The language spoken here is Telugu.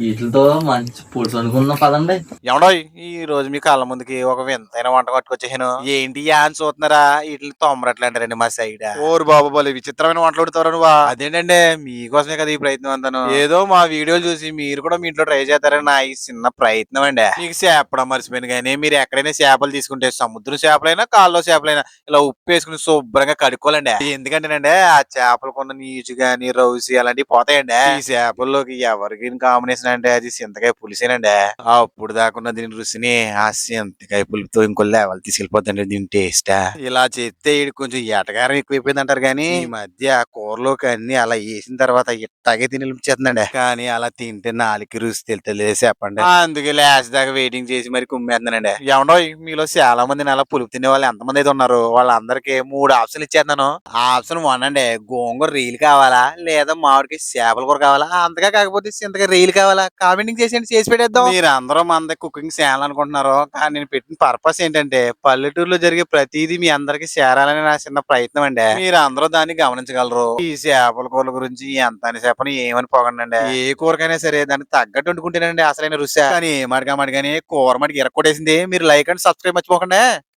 వీటితో మంచి పులుసు అనుకున్న పదండి. ఏమండో ఈ రోజు మీ కళ్ళ ముందుకి ఒక వింతైన వంట కట్టుకొచ్చేసాను. ఏంటి అని చూస్తున్నారా? వీటిని తొమ్మరట్లు అంటారండి మా సైడ్. ఓరు బాబు బలి విచిత్రమైన వంటలు వండుతారు నువ్వా. అదేంటండి మీకోసమే కదా ఈ ప్రయత్నం అంతాను ఏదో మా వీడియోలు చూసి మీరు కూడా మీ ఇంట్లో ట్రై చేస్తారని నా ఈ చిన్న ప్రయత్నం అండి. మీకు చేపడం మర్చిపోయింది కానీ మీరు ఎక్కడైనా చేపలు తీసుకుంటే సముద్రం చేపలైనా కాల్లో చేపలైనా ఇలా ఉప్పు వేసుకుని శుభ్రంగా కడుక్కోవాలండి. ఎందుకంటేనండి ఆ చేపలు కొన్న నీచు గాని రౌసి అలాంటివి పోతాయండి. ఈ చేపల్లోకి ఎవరికి కాంబినేషన్ అంటే అది చింతకాయ పులిసేనండి. అప్పుడు దాకున్న దీని రుచిని ఆ చింతకాయ పులుపుతో ఇంకో లెవెల్ తీసుకెళ్ళిపోతుంది దీని టేస్ట్? ఇలా చేస్తే ఈడు కొంచెం ఎటగారం ఎక్కువైపోయింది అంటారు కానీ ఈ మధ్య కూరలోకి అన్ని అలా వేసిన తర్వాత ఇట్టాగే తినిపించేస్తుందండి. కానీ అలా తింటే నాలుగు రుచి తెలుతలేదు చెప్పండి. అందుకే లాస్ట్ దాకా వెయిటింగ్ చేసి మరి కుమ్మేస్తున్నానండి. ఏమన్నా మీలో చాలా మంది అలా పులుపు తినే వాళ్ళు ఎంతమంది అయితే ఉన్నారు వాళ్ళందరికీ మూడు ఆప్షన్లు ఇచ్చేస్తున్నాను. ఆప్షన్ వన్ అండి గోంగూర రీలు కావాలా లేదా మామిడికి చేపల కూర కావాలా? అంతగా కాకపోతే ఇంతగా రీలు కావాలా? కామెంటింగ్ చేసేయండి చేసి పెట్టేద్దాం. మీరు అందరూ మన కుకింగ్ చేయాలనుకుంటున్నారు అనుకుంటున్నారు. కానీ నేను పెట్టిన పర్పస్ ఏంటంటే పల్లెటూరులో జరిగే ప్రతిదీ మీ అందరికి చేరాలని నా చిన్న ప్రయత్నం అండి. మీరు అందరూ దాన్ని గమనించగలరు. ఈ చేపల కూరల గురించి ఎంత అని చెప్పని ఏమని పోగండి ఏ కూరకైనా సరే దాన్ని తగ్గట్టు వండుకుంటేనండి అసలైన రుచి. కానీ మడిగా మడిగానే కూర మడికి ఇరక్కొట్టేసింది మీరు లైక్ అండ్ సబ్స్క్రైబ్ మర్చిపోకండి.